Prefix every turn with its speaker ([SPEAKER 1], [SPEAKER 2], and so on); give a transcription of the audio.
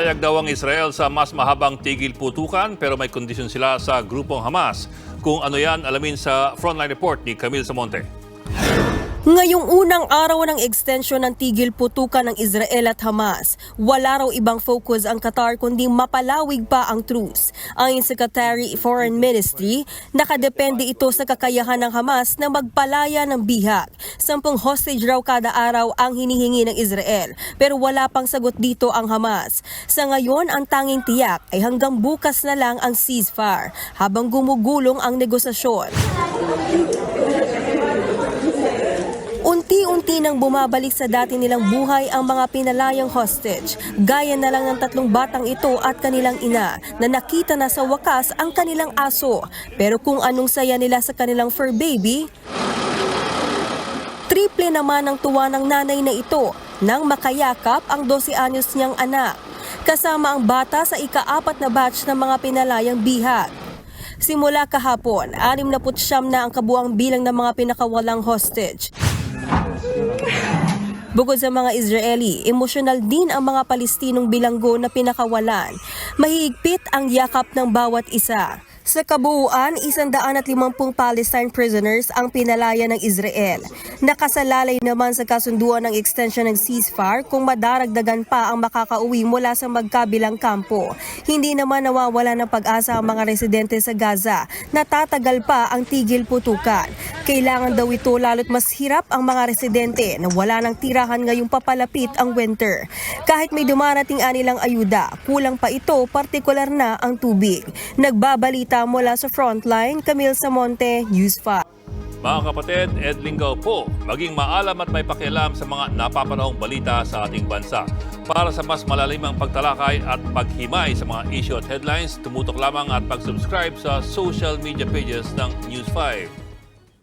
[SPEAKER 1] Papayag daw ang Israel sa mas mahabang tigil putukan pero may kondisyon sila sa grupong Hamas. Kung ano yan, alamin sa Frontline Report ni Camille Samonte.
[SPEAKER 2] Ngayong unang araw ng extension ng tigil putukan ng Israel at Hamas, wala raw ibang focus ang Qatar kundi mapalawig pa ang truce. Ayon sa Qatari Foreign Ministry, nakadepende ito sa kakayahan ng Hamas na magpalaya ng bihag. Sampung hostage raw kada araw ang hinihingi ng Israel, pero wala pang sagot dito ang Hamas. Sa ngayon, ang tanging tiyak ay hanggang bukas na lang ang ceasefire habang gumugulong ang negosasyon. Unti-unti nang bumabalik sa dati nilang buhay ang mga pinalayang hostage. Gaya na lang ng tatlong batang ito at kanilang ina na nakita na sa wakas ang kanilang aso. Pero kung anong saya nila sa kanilang fur baby, triple naman ang tuwa ng nanay na ito nang makayakap ang 12 anyos niyang anak. Kasama ang bata sa ikaapat na batch ng mga pinalayang bihag. Simula kahapon, 69 na ang kabuang bilang ng mga pinakawalang hostage. Bukod sa mga Israeli, emosyonal din ang mga Palestinong bilanggo na pinakawalan. Mahigpit ang yakap ng bawat isa. Sa kabuuan, 150 Palestine prisoners ang pinalaya ng Israel. Nakasalalay naman sa kasunduan ng extension ng ceasefire kung madaragdagan pa ang makakauwi mula sa magkabilang kampo. Hindi naman nawawala ng pag-asa ang mga residente sa Gaza. Natatagal pa ang tigil putukan. Kailangan daw ito lalo't mas hirap ang mga residente na wala ng tirahan ngayong papalapit ang winter. Kahit may dumarating anilang ayuda, kulang pa ito, partikular na ang tubig. Nagbabalita mula sa Frontline, Camille Samonte, News 5.
[SPEAKER 1] Mga kapatid, Ed Lingaw po, maging maalam at may pakialam sa mga napapanahong balita sa ating bansa. Para sa mas malalimang pagtalakay at paghimay sa mga issue at headlines, tumutok lamang at pag-subscribe sa social media pages ng News 5.